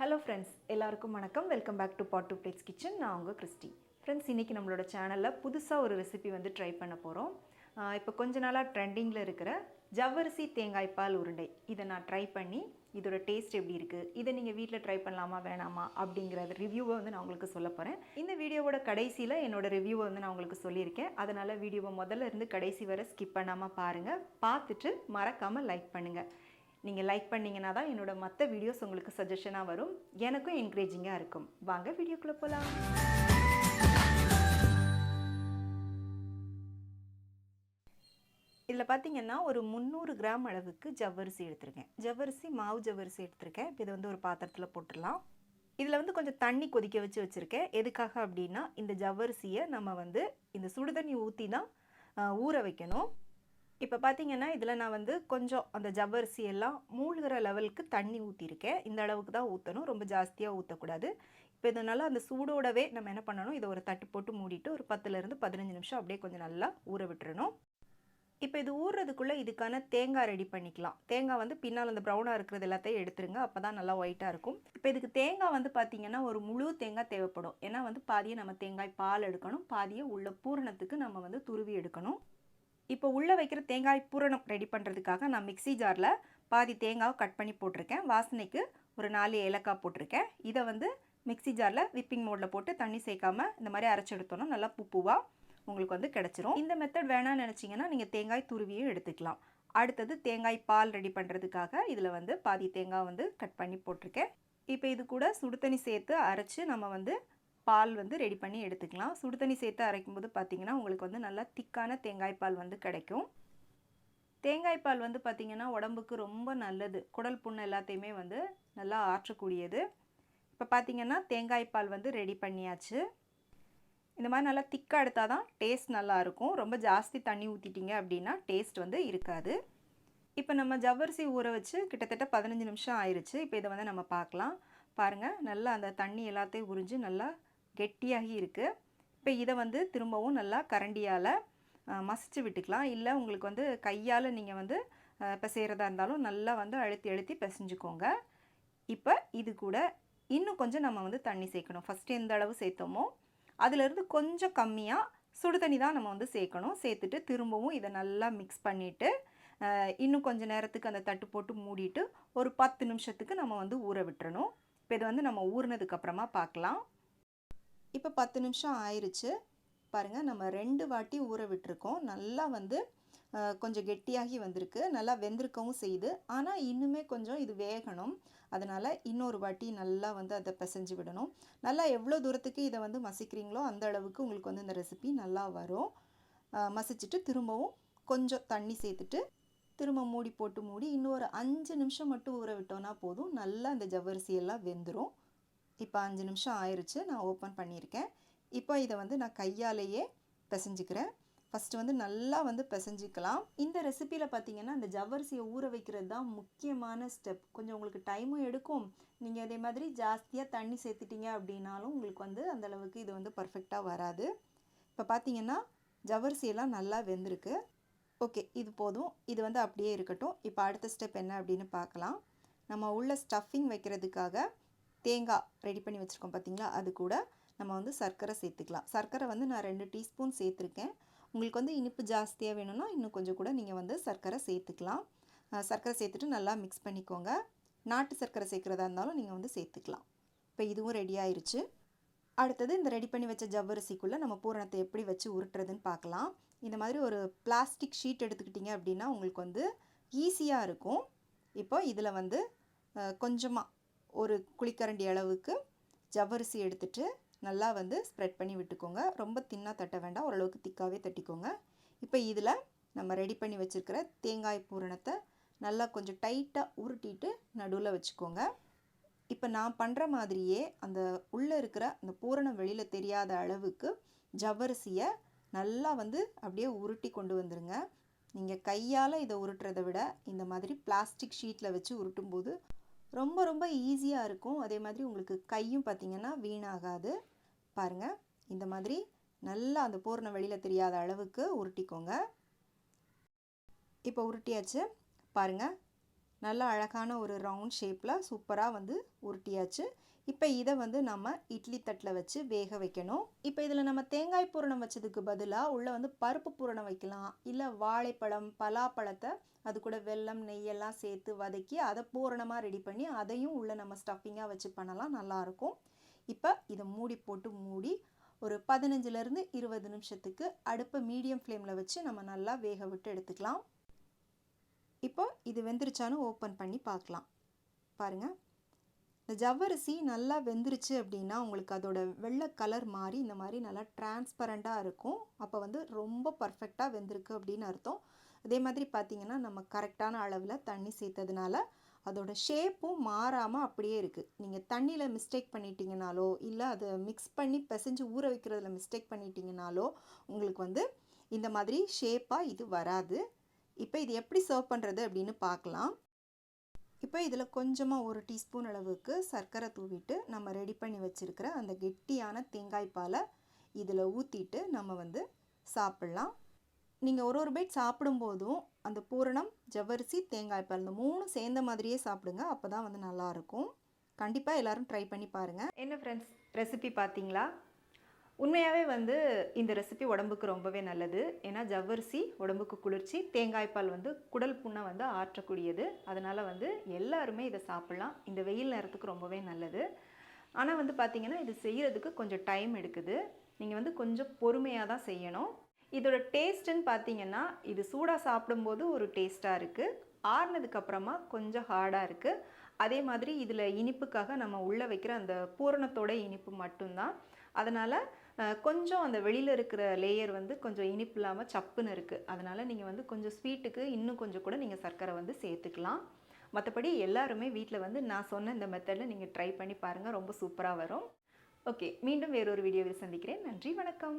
Hello friends எல்லாருக்கும் வணக்கம். Welcome back to pot to plates kitchen நான் உங்கள் கிறிஸ்டி. ஃப்ரெண்ட்ஸ் இன்றைக்கி நம்மளோட சேனலில் புதுசாக ஒரு ரெசிபி வந்து ட்ரை பண்ண போகிறோம் இப்போ கொஞ்ச நாளாக ட்ரெண்டிங்கில் இருக்கிற ஜவ்வரிசி தேங்காய் பால் உருண்டை. இதை நான் ட்ரை பண்ணி இதோட டேஸ்ட் எப்படி இருக்குது இதை நீங்கள் வீட்டில் ட்ரை பண்ணலாமா வேணாமா? அப்படிங்கிற ரிவ்யூவை வந்து நான் உங்களுக்கு சொல்ல போகிறேன் இந்த வீடியோவோட கடைசியில் என்னோட ரிவ்யூவை வந்து நான் உங்களுக்கு சொல்லியிருக்கேன். அதனால் வீடியோவை முதல்ல இருந்து கடைசி வரை ஸ்கிப் பண்ணாமல் பாருங்கள் பார்த்துட்டு மறக்காமல் லைக் பண்ணுங்கள் நீங்கள் லைக் பண்ணிங்கன்னா தான் என்னோட மற்ற வீடியோஸ் உங்களுக்கு சஜஷனாக வரும். எனக்கும் என்கரேஜிங்காக இருக்கும். வாங்க வீடியோக்குள்ளே போகலாம் இதில் பார்த்தீங்கன்னா ஒரு முந்நூறு கிராம் அளவுக்கு ஜவ்வரிசி எடுத்திருக்கேன். ஜவ்வரிசி மாவு ஜவ்வரிசி எடுத்திருக்கேன். இப்போ இதை வந்து ஒரு பாத்திரத்தில் போட்டுடலாம். இதில் வந்து கொஞ்சம் தண்ணி கொதிக்க வச்சு வச்சுருக்கேன். எதுக்காக அப்படின்னா இந்த ஜவ்வரிசியை நம்ம வந்து இந்த சுடுதண்ணி ஊற்றி தான் ஊற வைக்கணும். இப்போ பார்த்தீங்கன்னா இதில் நான் வந்து கொஞ்சம் அந்த ஜவ்வரிசி எல்லாம் மூழ்கிற லெவலுக்கு தண்ணி ஊற்றிருக்கேன் இந்த அளவுக்கு தான் ஊற்றணும் ரொம்ப ஜாஸ்தியாக ஊற்றக்கூடாது இப்போ இதனால் அந்த சூடோடவே நம்ம என்ன பண்ணணும்? இதை ஒரு தட்டு போட்டு மூடிட்டு ஒரு பத்துலேருந்து பதினஞ்சு நிமிஷம் அப்படியே கொஞ்சம் நல்லா ஊற விட்டுறணும். இப்போ இது ஊறுறதுக்குள்ளே இதுக்கான தேங்காய் ரெடி பண்ணிக்கலாம். தேங்காய் வந்து பின்னால் அந்த ப்ரௌனாக இருக்கிறது எல்லாத்தையும் எடுத்துருங்க. அப்போ தான் நல்லா ஒயிட்டாக இருக்கும். இப்போ இதுக்கு தேங்காய் வந்து பார்த்திங்கன்னா ஒரு முழு தேங்காய் தேவைப்படும். ஏன்னா வந்து பாதியை நம்ம தேங்காய் பால் எடுக்கணும். பாதியை உள்ள பூரணத்துக்கு நம்ம வந்து துருவி எடுக்கணும். இப்போ உள்ளே வைக்கிற தேங்காய் பூரணம் ரெடி பண்ணுறதுக்காக நான் மிக்சி ஜாரில் பாதி தேங்காவை கட் பண்ணி போட்டிருக்கேன். வாசனைக்கு ஒரு நாலு ஏலக்காய் போட்டிருக்கேன். இதை வந்து மிக்சி ஜாரில் விப்பிங் மோடில் போட்டு தண்ணி சேர்க்காம இந்த மாதிரி அரைச்சி எடுத்தோன்னா நல்லா பூப்பூவாக உங்களுக்கு வந்து கிடச்சிரும். இந்த மெத்தட் வேணாம்னு நினச்சிங்கன்னா நீங்கள் தேங்காய் துருவியும் எடுத்துக்கலாம். அடுத்தது தேங்காய் பால் ரெடி பண்ணுறதுக்காக இதில் வந்து பாதி தேங்காய் வந்து கட் பண்ணி போட்டிருக்கேன். இப்போ இது கூட சுடு தண்ணி சேர்த்து அரைச்சி நம்ம வந்து பால் வந்து ரெடி பண்ணி எடுத்துக்கலாம். சுடு தண்ணி சேர்த்து அரைக்கும்போது பார்த்திங்கன்னா உங்களுக்கு வந்து நல்லா திக்கான தேங்காய் பால் வந்து கிடைக்கும். தேங்காய் பால் வந்து பார்த்திங்கன்னா உடம்புக்கு ரொம்ப நல்லது. குடல் புண்ணு எல்லாத்தையுமே வந்து நல்லா ஆற்றக்கூடியது. இப்போ பார்த்திங்கன்னா தேங்காய் பால் வந்து ரெடி பண்ணியாச்சு. இந்த மாதிரி நல்லா திக்காக எடுத்தால் தான் டேஸ்ட் நல்லாயிருக்கும் ரொம்ப ஜாஸ்தி தண்ணி ஊற்றிட்டீங்க அப்படின்னா டேஸ்ட் வந்து இருக்காது. இப்போ நம்ம ஜவ்வரிசி ஊற வச்சு கிட்டத்தட்ட பதினஞ்சு நிமிஷம் ஆயிடுச்சு இப்போ இதை வந்து நம்ம பார்க்கலாம். பாருங்கள் நல்லா அந்த தண்ணி எல்லாத்தையும் உறிஞ்சு நல்லா கெட்டியாகி இருக்குது இப்போ இதை வந்து திரும்பவும் நல்லா கரண்டியால் மசிச்சு விட்டுக்கலாம். இல்லை உங்களுக்கு வந்து கையால் நீங்கள் வந்து இப்போ செய்கிறதா இருந்தாலும் நல்லா வந்து அழுத்தி அழுத்தி பிசைஞ்சுக்கோங்க. இப்போ இது கூட இன்னும் கொஞ்சம் நம்ம வந்து தண்ணி சேர்க்கணும். ஃபஸ்ட்டு எந்த அளவு சேர்த்தோமோ அதிலேருந்து கொஞ்சம் கம்மியாக சுடு தண்ணி தான் நம்ம வந்து சேர்க்கணும். சேர்த்துட்டு திரும்பவும் இதை நல்லா மிக்ஸ் பண்ணிவிட்டு இன்னும் கொஞ்சம் நேரத்துக்கு அந்த தட்டு போட்டு மூடிட்டு ஒரு பத்து நிமிஷத்துக்கு நம்ம வந்து ஊற விட்டுறணும். இப்போ இது வந்து நம்ம ஊறினதுக்கப்புறமா பார்க்கலாம் இப்போ பத்து நிமிஷம் ஆயிடுச்சு பாருங்கள் நம்ம ரெண்டு வாட்டி ஊற விட்டுருக்கோம். நல்லா வந்து கொஞ்சம் கெட்டியாகி வந்திருக்கு. நல்லா வெந்திருக்கவும் செய்யுது ஆனால் இன்னுமே கொஞ்சம் இது வேகணும். அதனால் இன்னொரு வாட்டி நல்லா வந்து அதை பிசைஞ்சு விடணும். நல்லா எவ்வளோ தூரத்துக்கு இதை வந்து மசிக்கிறீங்களோ அந்த அளவுக்கு உங்களுக்கு வந்து இந்த ரெசிபி நல்லா வரும். மசிச்சுட்டு திரும்பவும் கொஞ்சம் தண்ணி சேர்த்துட்டு திரும்ப மூடி போட்டு மூடி இன்னொரு அஞ்சு நிமிஷம் மட்டும் ஊற விட்டோன்னா போதும். நல்லா அந்த ஜவ்வரிசியெல்லாம் வெந்துடும் இப்போ அஞ்சு நிமிஷம் ஆயிடுச்சு நான் ஓப்பன் பண்ணியிருக்கேன். இப்போ இதை வந்து நான் கையாலேயே பிசைஞ்சிக்கிறேன். ஃபஸ்ட்டு வந்து நல்லா வந்து பிசைஞ்சிக்கலாம். இந்த ரெசிப்பியில் பார்த்தீங்கன்னா இந்த ஜவ்வரிசியை ஊற வைக்கிறது தான் முக்கியமான ஸ்டெப் கொஞ்சம் உங்களுக்கு டைமும் எடுக்கும். நீங்கள் அதே மாதிரி ஜாஸ்தியாக தண்ணி சேர்த்துட்டீங்க அப்படின்னாலும் உங்களுக்கு வந்து அந்தளவுக்கு இது வந்து பர்ஃபெக்டாக வராது. இப்போ பார்த்தீங்கன்னா ஜவ்வரிசியெல்லாம் நல்லா வெந்திருக்கு. ஓகே இது போதும். இது வந்து அப்படியே இருக்கட்டும். இப்போ அடுத்த ஸ்டெப் என்ன அப்படின்னு பார்க்கலாம். நம்ம உள்ள ஸ்டஃபிங் வைக்கிறதுக்காக தேங்காய் ரெடி பண்ணி வச்சுருக்கோம் பார்த்தீங்களா அது கூட நம்ம வந்து சர்க்கரை சேர்த்துக்கலாம். சர்க்கரை வந்து நான் ரெண்டு டீஸ்பூன் சேர்த்துருக்கேன். உங்களுக்கு வந்து இனிப்பு ஜாஸ்தியாக வேணும்னா இன்னும் கொஞ்சம் கூட நீங்கள் வந்து சர்க்கரை சேர்த்துக்கலாம். சர்க்கரை சேர்த்துட்டு நல்லா மிக்ஸ் பண்ணிக்கோங்க. நாட்டு சர்க்கரை சேர்க்குறதா இருந்தாலும் நீங்கள் வந்து சேர்த்துக்கலாம். இப்போ இதுவும் ரெடி ஆயிடுச்சு அடுத்தது இந்த ரெடி பண்ணி வச்ச ஜவ்வரிசிக்குள்ளே நம்ம பூரணத்தை எப்படி வச்சு உருட்டுறதுன்னு பார்க்கலாம். இந்த மாதிரி ஒரு பிளாஸ்டிக் ஷீட் எடுத்துக்கிட்டிங்க அப்படின்னா உங்களுக்கு வந்து ஈஸியாக இருக்கும். இப்போ இதில் வந்து கொஞ்சமாக ஒரு குழிக்கரண்டி அளவுக்கு ஜவ்வரிசி எடுத்துட்டு நல்லா வந்து ஸ்ப்ரெட் பண்ணி விட்டுக்கோங்க. ரொம்ப தின்னாக தட்ட வேண்டாம். ஓரளவுக்கு திக்காகவே தட்டிக்கோங்க. இப்போ இதில் நம்ம ரெடி பண்ணி வச்சுருக்கிற தேங்காய் பூரணத்தை நல்லா கொஞ்சம் டைட்டாக உருட்டிட்டு நடுவில் வச்சுக்கோங்க. இப்போ நான் பண்ணுற மாதிரியே அந்த உள்ளே இருக்கிற அந்த பூரணம் வெளியில் தெரியாத அளவுக்கு ஜவ்வரிசியை நல்லா வந்து அப்படியே உருட்டி கொண்டு வந்துடுங்க நீங்கள் கையால் இதை உருட்டுறதை விட இந்த மாதிரி பிளாஸ்டிக் ஷீட்டில் வச்சு உருட்டும்போது ரொம்ப ரொம்ப ஈஸியாக இருக்கும். அதே மாதிரி உங்களுக்கு கையும் பார்த்திங்கன்னா வீணாகாது. பாருங்கள் இந்த மாதிரி நல்லா அந்த பூரண வெளியில் தெரியாத அளவுக்கு உருட்டிக்கோங்க. இப்போ உருட்டியாச்சு. பாருங்கள் நல்ல அழகான ஒரு ரவுண்ட் ஷேப்பில் சூப்பராக வந்து உருட்டியாச்சு. இப்போ இதை வந்து நம்ம இட்லி தட்டில் வச்சு வேக வைக்கணும். இப்போ இதில் நம்ம தேங்காய் பூரணம் வச்சதுக்கு பதிலாக உள்ளே வந்து பருப்பு பூரணம் வைக்கலாம். இல்லை வாழைப்பழம் பலாப்பழத்தை அது கூட வெல்லம் நெய்யெல்லாம் சேர்த்து வதக்கி அதை பூரணமாக ரெடி பண்ணி அதையும் உள்ளே நம்ம ஸ்டஃபிங்காக வச்சு பண்ணலாம். நல்லாயிருக்கும் இப்போ இதை மூடி போட்டு மூடி ஒரு பதினஞ்சுலேருந்து இருபது நிமிஷத்துக்கு அடுப்பை மீடியம் ஃப்ளேமில் வச்சு நம்ம நல்லா வேக விட்டு எடுத்துக்கலாம். இப்போ இது வெந்துருச்சான்னு ஓப்பன் பண்ணி பார்க்கலாம். பாருங்கள் இந்த ஜவ்வரிசி நல்லா வெந்துருச்சு அப்படின்னா உங்களுக்கு அதோட வெள்ளை கலர் மாறி இந்த மாதிரி நல்லா டிரான்ஸ்பரண்ட்டாக இருக்கும். அப்போ வந்து ரொம்ப பர்ஃபெக்டாக வெந்திருக்கு அப்படின்னு அர்த்தம். அதே மாதிரி பார்த்திங்கன்னா நம்ம கரெக்டான அளவில் தண்ணி சேர்த்ததுனால அதோட ஷேப்பும் மாறாமல் அப்படியே இருக்குது நீங்கள் தண்ணியில் மிஸ்டேக் பண்ணிட்டீங்கனாலோ இல்லை அதை மிக்ஸ் பண்ணி பிசைஞ்சு ஊற வைக்கிறதுல மிஸ்டேக் பண்ணிட்டீங்கனாலோ உங்களுக்கு வந்து இந்த மாதிரி ஷேப்பாக இது வராது. இப்போ இது எப்படி சர்வ் பண்ணுறது அப்படின்னு பார்க்கலாம் இப்போ இதில் கொஞ்சமாக ஒரு டீஸ்பூன் அளவுக்கு சர்க்கரை தூவிட்டு நம்ம ரெடி பண்ணி வச்சுருக்கிற அந்த கெட்டியான தேங்காய் பாலை இதில் ஊற்றிட்டு நம்ம வந்து சாப்பிட்லாம். நீங்கள் ஒரு ஒரு பைட் சாப்பிடும்போதும் அந்த பூரணம் ஜவ்வரிசி தேங்காய் பால் இந்த மூணு சேர்ந்த மாதிரியே சாப்பிடுங்க அப்போ தான் வந்து நல்லாயிருக்கும் கண்டிப்பாக எல்லோரும் ட்ரை பண்ணி பாருங்கள் என்ன ஃப்ரெண்ட்ஸ் ரெசிபி பார்த்தீங்களா? உண்மையாகவே வந்து இந்த ரெசிபி உடம்புக்கு ரொம்பவே நல்லது. ஏன்னா ஜவ்வரிசி உடம்புக்கு குளிர்ச்சி தேங்காய் பால் வந்து குடல் புண்ணை வந்து ஆற்றக்கூடியது. அதனால் வந்து எல்லாருமே இதை சாப்பிட்லாம். இந்த வெயில் நேரத்துக்கு ரொம்பவே நல்லது. ஆனால் வந்து பார்த்திங்கன்னா இது செய்கிறதுக்கு கொஞ்சம் டைம் எடுக்குது. நீங்கள் வந்து கொஞ்சம் பொறுமையாக தான் செய்யணும். இதோட டேஸ்ட்டுன்னு பார்த்தீங்கன்னா இது சூடாக சாப்பிடும்போது ஒரு டேஸ்ட்டாக இருக்குது ஆறுனதுக்கப்புறமா கொஞ்சம் ஹார்டாக இருக்குது அதே மாதிரி இதில் இனிப்புக்காக நம்ம உள்ளே வைக்கிற அந்த பூரணத்தோட இனிப்பு மட்டும்தான். அதனால் கொஞ்சம் அந்த வெளியில் இருக்கிற லேயர் வந்து கொஞ்சம் இனிப்பு இல்லாமல் சப்புன்னு இருக்குது அதனால் நீங்கள் வந்து கொஞ்சம் ஸ்வீட்டுக்கு இன்னும் கொஞ்சம் கூட நீங்கள் சர்க்கரை வந்து சேர்த்துக்கலாம். மற்றபடி எல்லாருமே வீட்டில் வந்து நான் சொன்ன இந்த மெத்தடில் நீங்கள் ட்ரை பண்ணி பாருங்கள் ரொம்ப சூப்பராக வரும். ஓகே மீண்டும் வேறொரு வீடியோவில் சந்திக்கிறேன். நன்றி வணக்கம்.